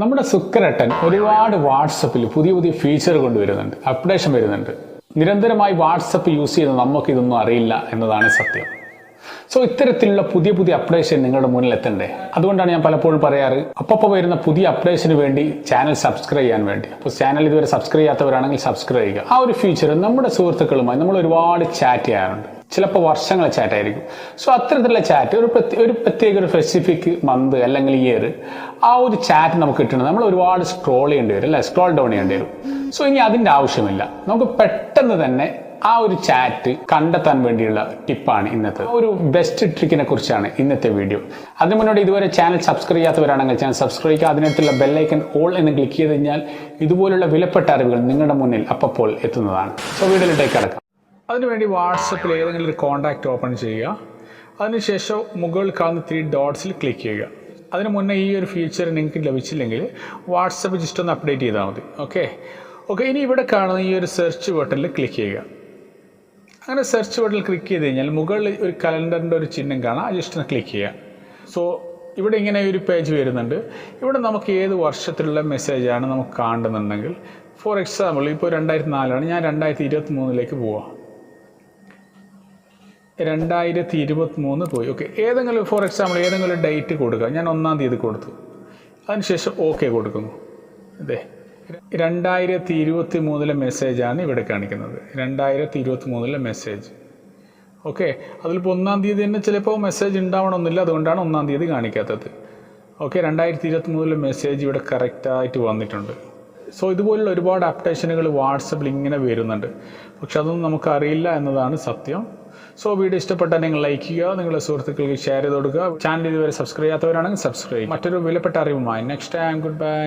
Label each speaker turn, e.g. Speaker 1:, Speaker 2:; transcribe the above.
Speaker 1: നമ്മുടെ സുക്കരട്ടൻ ഒരുപാട് വാട്സപ്പിൽ പുതിയ പുതിയ ഫീച്ചർ കൊണ്ടുവരുന്നുണ്ട് അപ്ഡേഷൻ വരുന്നുണ്ട്. നിരന്തരമായി വാട്സപ്പ് യൂസ് ചെയ്ത് നമുക്ക് ഇതൊന്നും അറിയില്ല എന്നതാണ് സത്യം. സോ ഇത്തരത്തിലുള്ള പുതിയ പുതിയ അപ്ഡേഷൻ നിങ്ങളുടെ മുന്നിൽ എത്തണ്ടേ? അതുകൊണ്ടാണ് ഞാൻ പലപ്പോഴും പറയാറ് അപ്പോൾ വരുന്ന പുതിയ അപ്ഡേഷന് വേണ്ടി ചാനൽ സബ്സ്ക്രൈബ് ചെയ്യാൻ വേണ്ടി. അപ്പോൾ ചാനൽ ഇതുവരെ സബ്സ്ക്രൈബ് ചെയ്യാത്തവരാണെങ്കിൽ സബ്സ്ക്രൈബ് ചെയ്യുക. ആ ഒരു ഫീച്ചർ നമ്മുടെ സുഹൃത്തുക്കളുമായി നമ്മൾ ഒരുപാട് ചാറ്റ് ചെയ്യാറുണ്ട്. ചിലപ്പോൾ വർഷങ്ങളെ ചാറ്റായിരിക്കും സോ അത്തരത്തിലുള്ള ചാറ്റ് ഒരു പ്രത്യേക ഒരു പ്രത്യേക ഒരു സ്പെസിഫിക് മന്ത് അല്ലെങ്കിൽ ഇയർ ആ ഒരു ചാറ്റ് നമുക്ക് കിട്ടുന്നത് നമ്മൾ ഒരുപാട് സ്ക്രോൾ ചെയ്യേണ്ടി വരും അല്ലെ? സ്ക്രോൾ ഡൗൺ ചെയ്യേണ്ടി വരും. സോ ഇനി അതിന്റെ ആവശ്യമില്ല. നമുക്ക് പെട്ടെന്ന് തന്നെ ആ ഒരു ചാറ്റ് കണ്ടെത്താൻ വേണ്ടിയുള്ള ടിപ്പാണ് ഇന്നത്തെ. ഒരു ബെസ്റ്റ് ട്രിക്കിനെ കുറിച്ചാണ് ഇന്നത്തെ വീഡിയോ അതിന് മുന്നോട്ട് ഇതുവരെ ചാനൽ സബ്സ്ക്രൈബ് ചെയ്യാത്തവരാണെങ്കിൽ ചാനൽ സബ്സ്ക്രൈബ് ചെയ്യുക. അതിനടുത്തുള്ള ബെല്ലൈക്കൻ ഓൾ എന്ന് ക്ലിക്ക് ചെയ്ത് കഴിഞ്ഞാൽ ഇതുപോലുള്ള വിലപ്പെട്ട അറിവുകൾ നിങ്ങളുടെ മുന്നിൽ അപ്പോൾ എത്തുന്നതാണ്. സോ വീഡിയോയിലേക്ക് കിടക്കാം. അതിനുവേണ്ടി വാട്സപ്പിൽ ഏതെങ്കിലും ഒരു കോൺടാക്റ്റ് ഓപ്പൺ ചെയ്യുക. അതിനുശേഷം മുകളിൽ കാണുന്ന ത്രീ ഡോട്ട്സിൽ ക്ലിക്ക് ചെയ്യുക. അതിന് മുന്നേ ഈ ഒരു ഫീച്ചർ നിങ്ങൾക്ക് ലഭിച്ചില്ലെങ്കിൽ വാട്സപ്പ് ജസ്റ്റ് ഒന്ന് അപ്ഡേറ്റ് ചെയ്താൽ മതി. ഓക്കെ ഓക്കെ ഇനി ഇവിടെ കാണുന്ന ഈ ഒരു സെർച്ച് ബട്ടണിൽ ക്ലിക്ക് ചെയ്യുക. അങ്ങനെ സെർച്ച് ബട്ടണിൽ ക്ലിക്ക് ചെയ്ത് കഴിഞ്ഞാൽ മുകളിൽ ഒരു കലണ്ടറിന്റെ ഒരു ചിഹ്നം കാണാം. ജസ്റ്റ് ഒന്ന് ക്ലിക്ക് ചെയ്യുക. സോ ഇവിടെ ഇങ്ങനെ ഒരു പേജ് വരുന്നുണ്ട്. ഇവിടെ നമുക്ക് ഏത് വർഷത്തിലുള്ള മെസ്സേജാണ് നമുക്ക് കാണുന്നുണ്ടെങ്കിൽ ഫോർ എക്സാമ്പിൾ ഇപ്പോൾ രണ്ടായിരത്തി നാലാണ് ഞാൻ രണ്ടായിരത്തി ഇരുപത്തി മൂന്നിലേക്ക് പോവാം. രണ്ടായിരത്തി ഇരുപത്തി മൂന്ന് പോയി. ഓക്കെ ഏതെങ്കിലും ഫോർ എക്സാമ്പിൾ ഏതെങ്കിലും ഡേറ്റ് കൊടുക്കുക ഞാൻ ഒന്നാം തീയതി കൊടുത്തു. അതിനുശേഷം ഓക്കെ കൊടുക്കുന്നു. അതെ. രണ്ടായിരത്തി ഇരുപത്തി മൂന്നിലെ മെസ്സേജാണ് ഇവിടെ കാണിക്കുന്നത്. രണ്ടായിരത്തി ഇരുപത്തി മൂന്നിലെ മെസ്സേജ് ഓക്കെ അതിലിപ്പോൾ ഒന്നാം തീയതി തന്നെ ചിലപ്പോൾ മെസ്സേജ് ഉണ്ടാവണമെന്നില്ല. അതുകൊണ്ടാണ് ഒന്നാം തീയതി കാണിക്കാത്തത്. ഓക്കെ രണ്ടായിരത്തി ഇരുപത്തി മൂന്നിലെ മെസ്സേജ് ഇവിടെ കറക്റ്റായിട്ട് വന്നിട്ടുണ്ട്. സോ ഇതുപോലുള്ള ഒരുപാട് അപ്ഡേഷനുകൾ വാട്സപ്പിൽ ഇങ്ങനെ വരുന്നുണ്ട്. പക്ഷെ അതൊന്നും നമുക്കറിയില്ല എന്നതാണ് സത്യം. സോ വീഡിയോ ഇഷ്ടപ്പെട്ടാൽ നിങ്ങൾ ലൈക്ക് ചെയ്യുക നിങ്ങളുടെ സുഹൃത്തുക്കൾക്ക് ഷെയർ ചെയ്ത് കൊടുക്കുക. ചാനൽ ഇതുവരെ സബ്സ്ക്രൈബ് ചെയ്യാത്തവരാണെങ്കിൽ സബ്സ്ക്രൈബ് മറ്റൊരു വിലപ്പെട്ട അറിവുമായി. Next time good bye